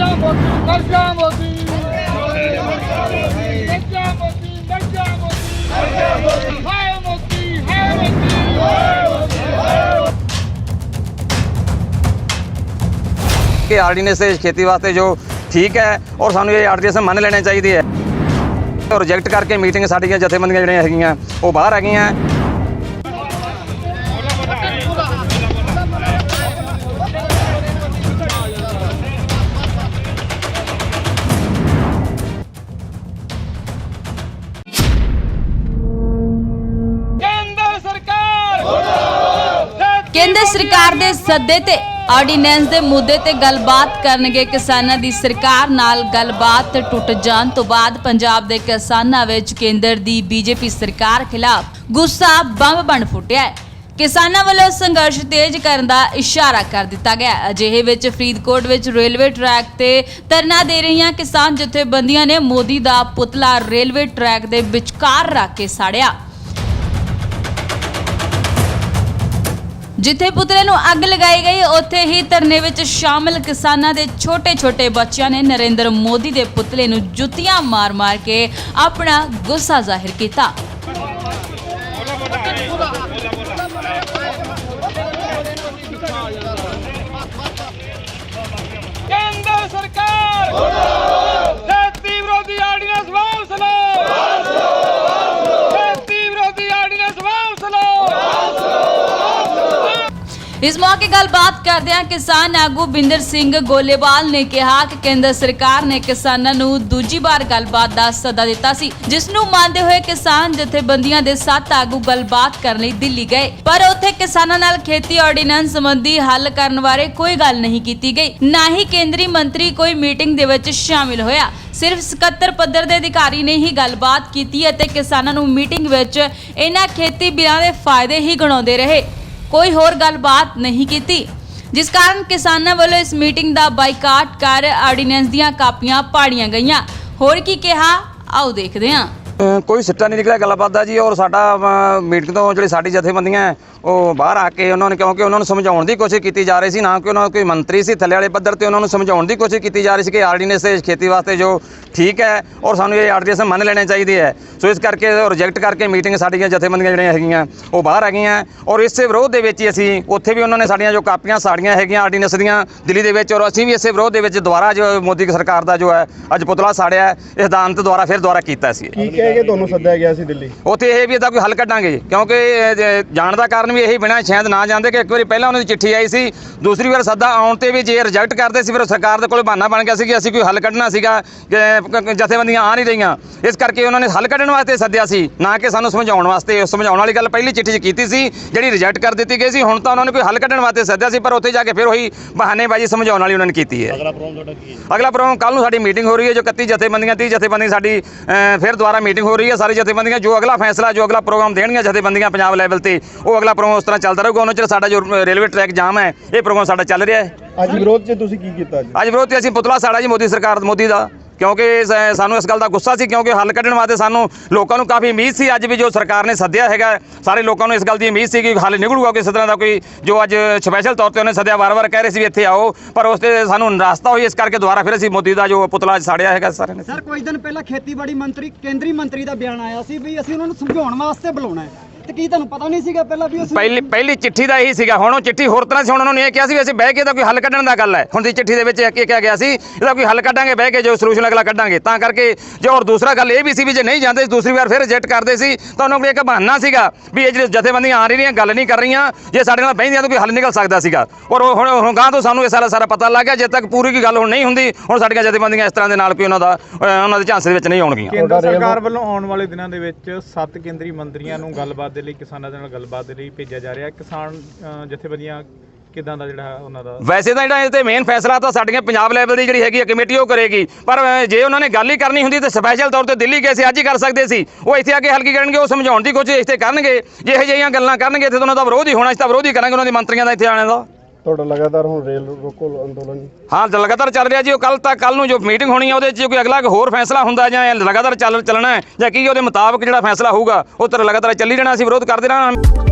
ਮੱਝਾਂ ਮੋਦੀ ਮੱਝਾਂ ਮੋਦੀ ਮੱਝਾਂ ਮੋਦੀ ਮੱਝਾਂ ਮੋਦੀ ਹਾਏ ਮੋਦੀ ਹਾਏ ਮੋਦੀ ਕਿ ਆਰਡੀਨੈਂਸ ਖੇਤੀ ਵਾਸਤੇ ਜੋ ਠੀਕ ਹੈ ਔਰ ਸਾਨੂੰ ਇਹ ਆਰਡੀਨੈਂਸ ਮੰਨ ਲੈਣੇ ਚਾਹੀਦੇ ਹੈ। ਰਿਜੈਕਟ ਕਰਕੇ ਮੀਟਿੰਗ ਸਾਡੀਆਂ ਜਥੇਬੰਦੀਆਂ ਜਿਹੜੀਆਂ ਹੈਗੀਆਂ, ਉਹ ਬਾਹਰ ਹੈਗੀਆਂ ਕੇਂਦਰ ਕੇਂਦਰ ਸਰਕਾਰ ਦੇ ਸੱਦੇ ਤੇ ਆਰਡੀਨੈਂਸ ਦੇ ਮੁੱਦੇ ਤੇ ਗੱਲਬਾਤ ਕਰਨਗੇ ਕਿਸਾਨਾਂ ਦੀ ਸਰਕਾਰ ਨਾਲ ਗੱਲਬਾਤ ਟੁੱਟ ਜਾਣ ਤੋਂ ਬਾਅਦ ਪੰਜਾਬ ਦੇ ਕਿਸਾਨਾਂ ਵਿੱਚ ਕੇਂਦਰ ਦੀ ਬੀਜੇਪੀ ਸਰਕਾਰ ਖਿਲਾਫ ਗੁੱਸਾ ਬੰਬ ਬਣ ਫੁੱਟਿਆ ਹੈ। ਕਿਸਾਨਾਂ ਵੱਲੋਂ ਸੰਘਰਸ਼ ਤੇਜ਼ ਕਰਨ ਦਾ ਇਸ਼ਾਰਾ ਕਰ ਦਿੱਤਾ ਗਿਆ ਅਜਿਹੇ ਵਿੱਚ ਫਰੀਦਕੋਟ ਵਿੱਚ ਰੇਲਵੇ ਟਰੈਕ ਤੇ ਧਰਨਾ ਦੇ ਰਹੀਆਂ ਕਿਸਾਨ ਜਥੇਬੰਦੀਆਂ ਨੇ ਮੋਦੀ ਦਾ ਪੁਤਲਾ ਰੇਲਵੇ ਟਰੈਕ ਦੇ ਵਿਚਕਾਰ ਰੱਖ ਕੇ ਸਾੜਿਆ। ਜਿੱਥੇ ਪੁਤਲੇ ਨੂੰ ਅੱਗ ਲਗਾਈ ਗਈ, ਉੱਥੇ ਹੀ ਧਰਨੇ ਵਿੱਚ ਸ਼ਾਮਲ ਕਿਸਾਨਾਂ ਦੇ ਛੋਟੇ-ਛੋਟੇ ਬੱਚਿਆਂ ਨੇ ਨਰਿੰਦਰ ਮੋਦੀ ਦੇ ਪੁਤਲੇ ਨੂੰ ਜੁੱਤੀਆਂ ਮਾਰ-ਮਾਰ ਕੇ ਆਪਣਾ ਗੁੱਸਾ ਜ਼ਾਹਿਰ ਕੀਤਾ। ਇਸ ਮੌਕੇ ਗੱਲਬਾਤ ਕਰਦਿਆਂ ਕਿਸਾਨ ਆਗੂ ਬਿੰਦਰ ਸਿੰਘ ਗੋਲੇਵਾਲ ਨੇ ਕਿਹਾ ਕਿ ਕੇਂਦਰ ਸਰਕਾਰ ਨੇ ਕਿਸਾਨਾਂ ਨੂੰ ਦੂਜੀ ਵਾਰ ਗੱਲਬਾਤ ਦਾ ਸੱਦਾ ਦਿੱਤਾ ਸੀ, ਜਿਸ ਨੂੰ ਮੰਨਦੇ ਹੋਏ ਕਿਸਾਨ ਜਥੇਬੰਦੀਆਂ ਦੇ ਸੱਤ ਆਗੂ ਗੱਲਬਾਤ ਕਰਨ ਲਈ ਦਿੱਲੀ ਗਏ। ਪਰ ਉੱਥੇ ਕਿਸਾਨਾਂ ਨਾਲ ਖੇਤੀ ਆਰਡੀਨੈਂਸ ਸੰਬੰਧੀ ਹੱਲ ਕਰਨ ਬਾਰੇ ਕੋਈ ਗੱਲ ਨਹੀਂ ਕੀਤੀ ਗਈ। ਨਾ ਹੀ ਕੇਂਦਰੀ ਮੰਤਰੀ ਕੋਈ ਮੀਟਿੰਗ ਦੇ ਵਿੱਚ ਸ਼ਾਮਿਲ ਹੋਇਆ। ਸਿਰਫ ਸਕੱਤਰ ਪੱਧਰ ਦੇ ਅਧਿਕਾਰੀ ਨੇ ਹੀ ਗੱਲਬਾਤ ਕੀਤੀ ਅਤੇ ਕਿਸਾਨਾਂ ਨੂੰ ਮੀਟਿੰਗ ਵਿੱਚ ਇਹਨਾਂ ਖੇਤੀ ਬਿੱਲਾਂ ਦੇ ਫਾਇਦੇ ਹੀ ਗਣਾਉਂਦੇ ਰਹੇ। ਕੋਈ ਹੋਰ ਗੱਲਬਾਤ ਨਹੀਂ ਕੀਤੀ। ਜਿਸ ਕਾਰਨ ਕਿਸਾਨਾਂ ਵੱਲੋਂ ਇਸ ਮੀਟਿੰਗ ਦਾ ਬਾਈਕਾਟ ਕਰ ਆਰਡੀਨੈਂਸ ਦੀਆਂ ਕਾਪੀਆਂ ਪਾੜੀਆਂ ਗਈਆਂ। ਹੋਰ ਕੀ ਕਿਹਾ? ਆਓ ਦੇਖਦੇ ਹਾਂ। ਕੋਈ ਸਿੱਟਾ ਨਹੀਂ ਨਿਕਲਿਆ ਗੱਲਬਾਤ ਦਾ ਜੀ ਔਰ ਸਾਡਾ ਮੀਟਿੰਗ ਤੋਂ ਜਿਹੜੀ ਸਾਡੀ ਜਥੇਬੰਦੀਆਂ ਹੈ, ਉਹ ਬਾਹਰ ਆ ਕੇ ਉਹਨਾਂ ਨੇ ਕਿਉਂਕਿ ਉਹਨਾਂ ਨੂੰ ਸਮਝਾਉਣ ਦੀ ਕੋਸ਼ਿਸ਼ ਕੀਤੀ ਜਾ ਰਹੀ ਸੀ ਨਾ ਕਿ ਉਹਨਾਂ ਦਾ ਕੋਈ ਮੰਤਰੀ ਸੀ ਥੱਲੇ ਵਾਲੇ ਪੱਧਰ ਤੇ ਉਹਨਾਂ ਨੂੰ ਸਮਝਾਉਣ ਦੀ ਕੋਸ਼ਿਸ਼ ਕੀਤੀ ਜਾ ਰਹੀ ਸੀ ਕਿ ਆਰਡੀਨੈਂਸ ਖੇਤੀ ਵਾਸਤੇ ਜੋ ਠੀਕ ਹੈ ਔਰ ਸਾਨੂੰ ਇਹ ਆਰਡੀਨੈਂਸ ਮੰਨ ਲੈਣੇ ਚਾਹੀਦੇ ਹੈ। ਸੋ ਇਸ ਕਰਕੇ ਰਿਜੈਕਟ ਕਰਕੇ ਮੀਟਿੰਗ ਸਾਡੀਆਂ ਜਥੇਬੰਦੀਆਂ ਜਿਹੜੀਆਂ ਹੈਗੀਆਂ ਉਹ ਬਾਹਰ ਹੈਗੀਆਂ ਔਰ ਇਸੇ ਵਿਰੋਧ ਦੇ ਵਿੱਚ ਹੀ ਅਸੀਂ ਉੱਥੇ ਵੀ ਉਹਨਾਂ ਨੇ ਸਾਡੀਆਂ ਜੋ ਕਾਪੀਆਂ ਸਾੜੀਆਂ ਹੈਗੀਆਂ ਆਰਡੀਨੈਂਸ ਦੀਆਂ ਦਿੱਲੀ ਦੇ ਵਿੱਚ ਔਰ ਅਸੀਂ ਵੀ ਇਸੇ ਵਿਰੋਧ ਦੇ ਵਿੱਚ ਦੁਬਾਰਾ ਜੋ ਮੋਦੀ ਸਰਕਾਰ ਦਾ ਜੋ ਹੈ ਅੱਜ ਪੁਤਲਾ ਸਾੜਿਆ ਇਸ ਦਾ ਅੰਤ ਦੁਬਾਰਾ ਫਿਰ ਦੁਬਾਰਾ ਕੀਤਾ ਸੀ। ਕੀ ਕਹਿ ਕੇ ਤੁਹਾਨੂੰ ਸੱਦਿਆ ਗਿਆ ਸੀ ਦਿੱਲੀ? ਉੱਥੇ ਇਹ ਵੀ ਇਹਦਾ ਕੋਈ ਹੱਲ ਕੱਢਾਂਗੇ ਕਿਉਂਕਿ ਜਾਣ ਦਾ ਕਾਰਨ ਵੀ ਇਹੀ ਬਿਨਾਂ ਸ਼ਾਇਦ ਨਾ ਜਾਂਦੇ ਕਿ ਇੱਕ ਵਾਰੀ ਪਹਿਲਾਂ ਉਹਨਾਂ ਦੀ ਚਿੱਠੀ ਆਈ ਸੀ ਦੂਸਰੀ ਵਾਰ ਸੱਦਾ ਆਉਣ ਤੇ ਵੀ ਜੇ ਰਿਜੈਕਟ ਕਰਦੇ ਸੀ ਫਿਰ ਸਰਕਾਰ ਦੇ ਕੋਲ ਬਹਾਨਾ ਬਣ ਗਿਆ ਸੀ ਕਿ ਅਸੀਂ ਕੋਈ ਹੱਲ ਕੱਢਣਾ ਸੀਗਾ ਕਿ ਜਥੇਬੰਦੀਆਂ ਆ ਨਹੀਂ ਰਹੀਆਂ। ਇਸ ਕਰਕੇ ਉਹਨਾਂ ਨੇ ਹੱਲ ਕੱਢਣ ਵਾਸਤੇ ਸੱਦਿਆ ਸੀ ਨਾ ਕਿ ਸਾਨੂੰ ਸਮਝਾਉਣ ਵਾਸਤੇ। ਸਮਝਾਉਣ ਵਾਲੀ ਗੱਲ ਪਹਿਲੀ ਚਿੱਠੀ 'ਚ ਕੀਤੀ ਸੀ ਜਿਹੜੀ ਰਿਜੈਕਟ ਕਰ ਦਿੱਤੀ ਗਈ ਸੀ। ਹੁਣ ਤਾਂ ਉਹਨਾਂ ਨੇ ਕੋਈ ਹੱਲ ਕੱਢਣ ਵਾਸਤੇ ਸੱਦਿਆ ਸੀ ਪਰ ਉੱਥੇ ਜਾ ਕੇ ਫਿਰ ਉਹੀ ਬਹਾਨੇਬਾਜ਼ੀ ਸਮਝਾਉਣ ਵਾਲੀ ਉਹਨਾਂ ਨੇ ਕੀਤੀ ਹੈ। ਅਗਲਾ ਪ੍ਰੋਗਰਾਮ ਤੁਹਾਡਾ ਕੀ ਹੈ? ਅਗਲਾ ਪ੍ਰੋਗਰਾਮ ਕੱਲ ਨੂੰ ਸਾਡੀ ਮੀਟਿੰਗ ਹੋ ਰਹੀ ਹੈ ਜੋ 31 ਜਥੇਬੰਦੀਆਂ 30 ਜਥੇਬੰਦੀਆਂ ਸਾਡੀ ਅ, ਫਿਰ ਦੁਬਾਰਾ ਮੀਟਿੰਗ ਹੋ ਰਹੀ ਹੈ। ਸਾਰੀ ਜਥੇਬੰਦੀਆਂ ਜੋ ਅਗਲਾ ਫੈਸਲਾ ਜੋ ਅਗਲਾ ਪ੍ਰੋਗਰਾਮ ਦੇਣਗੀਆਂ ਜਥੇਬੰਦੀਆਂ ਪੰਜਾਬ ਲੈਵਲ ਤੇ ਉਹ ਅਗਲਾ ਪ੍ਰੋਗਰਾਮ ਉਸ ਤਰ੍ਹਾਂ ਚੱਲਦਾ ਰਹੂਗਾ। ਉਹਨਾਂ ਚਿਰ ਸਾਡਾ ਜੋ ਰੇਲਵੇ ਟਰੈਕ ਜਾਮ ਹੈ ਇਹ ਪ੍ਰੋਗਰਾਮ ਸਾਡਾ ਚੱਲ ਰਿਹਾ ਹੈ। ਅੱਜ ਵਿਰੋਧ 'ਚ ਤੁਸੀਂ ਕੀ ਕੀਤਾ ਅੱਜ? ਅੱਜ ਵਿਰੋਧ ਤੇ ਅਸੀਂ ਪੁਤਲਾ ਸਾੜਾ ਜੀ ਮੋਦੀ ਸਰਕਾਰ ਮੋਦੀ ਦਾ। ਕਿਉਂਕਿ ਸਾਨੂੰ ਇਸ ਗੱਲ ਦਾ ਗੁੱਸਾ ਸੀ, ਕਿਉਂਕਿ ਹੱਲ ਕੱਢਣ ਵਾਸਤੇ ਸਾਨੂੰ ਲੋਕਾਂ ਨੂੰ ਕਾਫੀ ਉਮੀਦ ਸੀ, ਅੱਜ ਵੀ ਜੋ ਸਰਕਾਰ ਨੇ ਸੱਦਿਆ ਹੈਗਾ, ਸਾਰੇ ਲੋਕਾਂ ਨੂੰ ਇਸ ਗੱਲ ਦੀ ਉਮੀਦ ਸੀ ਕਿ ਹੱਲ ਨਿਕਲੂਗਾ, ਕਿਸੇ ਤਰ੍ਹਾਂ ਦਾ ਕੋਈ ਜੋ ਅੱਜ ਸਪੈਸ਼ਲ ਤੌਰ ਤੇ ਉਹਨੇ ਸੱਦਿਆ, ਵਾਰ-ਵਾਰ ਕਹਿ ਰਹੇ ਸੀ ਵੀ ਇੱਥੇ ਆਓ, ਪਰ ਉਸ ਤੇ ਸਾਨੂੰ ਨਿਰਾਸ਼ਤਾ ਹੋਈ, ਇਸ ਕਰਕੇ ਦੁਬਾਰਾ ਫਿਰ ਅਸੀਂ ਮੋਦੀ ਦਾ ਜੋ ਪੁਤਲਾ ਸਾੜਿਆ ਹੈਗਾ ਸਾਰਿਆਂ ਨੇ। ਸਰ, ਕੁਝ ਦਿਨ ਪਹਿਲਾਂ ਖੇਤੀਬਾੜੀ ਮੰਤਰੀ, ਕੇਂਦਰੀ ਮੰਤਰੀ ਦਾ ਬਿਆਨ ਆਇਆ ਸੀ ਵੀ ਅਸੀਂ ਉਹਨਾਂ ਨੂੰ ਸਮਝਾਉਣ ਵਾਸਤੇ ਬੁਲਾਉਣਾ ਹੈ। ਤੇ ਕੀ ਤੁਹਾਨੂੰ ਪਤਾ ਨਹੀਂ ਸੀਗਾ ਪਹਿਲਾਂ ਵੀ ਅਸੀਂ ਪਹਿਲੀ ਪਹਿਲੀ ਚਿੱਠੀ ਦਾ ਇਹੀ ਸੀਗਾ। ਹੁਣ ਉਹ ਚਿੱਠੀ ਹੋਰ ਤਰ੍ਹਾਂ ਸੀ ਹੁਣ ਉਹਨਾਂ ਨੇ ਇਹ ਕਿਹਾ ਸੀ ਵੀ ਅਸੀਂ ਬਹਿ ਕੇ ਇਹਦਾ ਕੋਈ ਹੱਲ ਕੱਢਣ ਦਾ ਗੱਲ ਹੈ। ਹੁਣ ਦੀ ਚਿੱਠੀ ਦੇ ਵਿੱਚ ਇਹ ਕਿਹਾ ਗਿਆ ਸੀ ਇਹਦਾ ਕੋਈ ਹੱਲ ਕੱਢਾਂਗੇ ਬਹਿ ਕੇ ਜੋ ਸੋਲੂਸ਼ਨ ਅਗਲਾ ਕੱਢਾਂਗੇ। ਤਾਂ ਕਰਕੇ ਜੋ ਔਰ ਦੂਸਰਾ ਗੱਲ ਇਹ ਵੀ ਸੀ ਵੀ ਜੇ ਨਹੀਂ ਜਾਂਦੇ ਦੂਸਰੀ ਵਾਰ ਫਿਰ ਰਿਜੈਕਟ ਕਰਦੇ ਸੀ। ਤਾਂ ਉਹਨਾਂ ਕੋਲ ਇੱਕ ਬਹਾਨਾ ਸੀਗਾ ਵੀ ਇਹ ਜਿਹੜੇ ਜਥੇਬੰਦੀਆਂ ਆ ਰਹੀਆਂ ਗੱਲ ਨਹੀਂ ਕਰ ਰਹੀਆਂ ਜੇ ਸਾਡੇ ਨਾਲ ਬਹਿੰਦੀਆਂ ਤਾਂ ਕੋਈ ਹੱਲ ਨਿਕਲ ਸਕਦਾ ਸੀਗਾ। ਔਰ ਉਹ ਹੁਣ ਹੁਣ ਗਾਂ ਤੋਂ ਸਾਨੂੰ ਇਹ ਸਾਰਾ ਸਾਰਾ ਪਤਾ ਲੱਗ ਗਿਆ ਜਦ ਤੱਕ ਪੂਰੀ ਕੀ ਗੱਲ ਹੁਣ ਨਹੀਂ ਹੁੰਦੀ ਹੁਣ ਸਾਡੀਆਂ ਜਥੇਬੰਦੀਆਂ ਇਸ ਤਰ੍ਹਾਂ ਦੇ ਨਾਲ ਕੋਈ ਉਹਨਾਂ ਦਾ ਉਹਨਾਂ ਦੇ ਝਾਂਸੇ ਦੇ ਵਿੱਚ ਨਹੀਂ ਆਉਣਗੀਆਂ। ਕੇਂਦਰ ਸਰਕਾਰ ਵੱਲੋਂ ਆਉਣ ਵਾਲੇ ਦਿਨਾਂ ਦੇ ਵਿੱਚ ਸੱਤ ਕੇਂਦਰੀ ਮੰਤਰੀਆਂ ਨੂੰ ਗੱਲਬਾਤ ਦੇ ਲਈ, ਕਿਸਾਨਾਂ ਦੇ ਨਾਲ ਗੱਲਬਾਤ ਦੇ ਲਈ ਭੇਜਿਆ ਜਾ ਰਿਹਾ। ਕਿਸਾਨ ਜਥੇਬੰਦੀਆਂ ਕਿਦਾਂ ਦਾ ਜਿਹੜਾ ਉਹਨਾਂ ਦਾ? ਵੈਸੇ ਤਾਂ ਜਿਹੜਾ ਇਹ ਤੇ ਮੇਨ ਫੈਸਲਾ ਤਾਂ ਸਾਡੀਆਂ ਪੰਜਾਬ ਲੈਵਲ ਦੀ ਜਿਹੜੀ ਹੈਗੀ ਆ ਕਮੇਟੀ, ਉਹ ਕਰੇਗੀ। ਪਰ ਜੇ ਉਹਨਾਂ ਨੇ ਗੱਲ ਹੀ ਕਰਨੀ ਹੁੰਦੀ ਤਾਂ ਸਪੈਸ਼ਲ ਤੌਰ ਤੇ ਦਿੱਲੀ ਗਏ ਸੀ, ਅੱਜ ਹੀ ਕਰ ਸਕਦੇ ਸੀ। ਉਹ ਇੱਥੇ ਆ ਕੇ ਹਲਕੀ ਕਰਨਗੇ, ਉਹ ਸਮਝਾਉਣ ਦੀ ਕੋਸ਼ਿਸ਼ ਇੱਥੇ ਕਰਨਗੇ। ਜੇ ਇਹੋ ਜਿਹੀਆਂ ਗੱਲਾਂ ਕਰਨਗੇ, ਇੱਥੇ ਉਹਨਾਂ ਦਾ ਵਿਰੋਧ ਹੀ ਹੋਣਾ ਇਸ ਤਾਂ ਵਿਰੋਧ ਹੀ ਕਰਾਂਗੇ ਉਹਨਾਂ ਦੇ ਮੰਤਰੀਆਂ ਦਾ ਇੱਥੇ ਆਣੇ ਦਾ। ਤੁਹਾਡਾ ਲਗਾਤਾਰ ਹੁਣ ਰੇਲ ਰੋਕੋ ਅੰਦੋਲਨ ਹਾਂ ਜ- ਲਗਾਤਾਰ ਚੱਲ ਰਿਹਾ ਜੀ, ਉਹ ਕੱਲ ਤੱਕ ਕੱਲ ਨੂੰ ਜੋ ਮੀਟਿੰਗ ਹੋਣੀ ਹੈ ਉਹਦੇ 'ਚ ਕੋਈ ਅਗਲਾ ਕੋਈ ਹੋਰ ਫੈਸਲਾ ਹੁੰਦਾ ਜਾਂ ਇਹ ਲਗਾਤਾਰ ਚੱਲ, ਚੱਲਣਾ ਹੈ? ਜਾਂ ਕੀ ਉਹਦੇ ਮੁਤਾਬਕ ਜਿਹੜਾ ਫੈਸਲਾ ਹੋਊਗਾ, ਉਹ ਤਾਂ ਲਗਾਤਾਰ ਚੱਲੀ ਰਹਿਣਾ, ਅਸੀਂ ਵਿਰੋਧ ਕਰਦੇ ਰਹਿਣਾ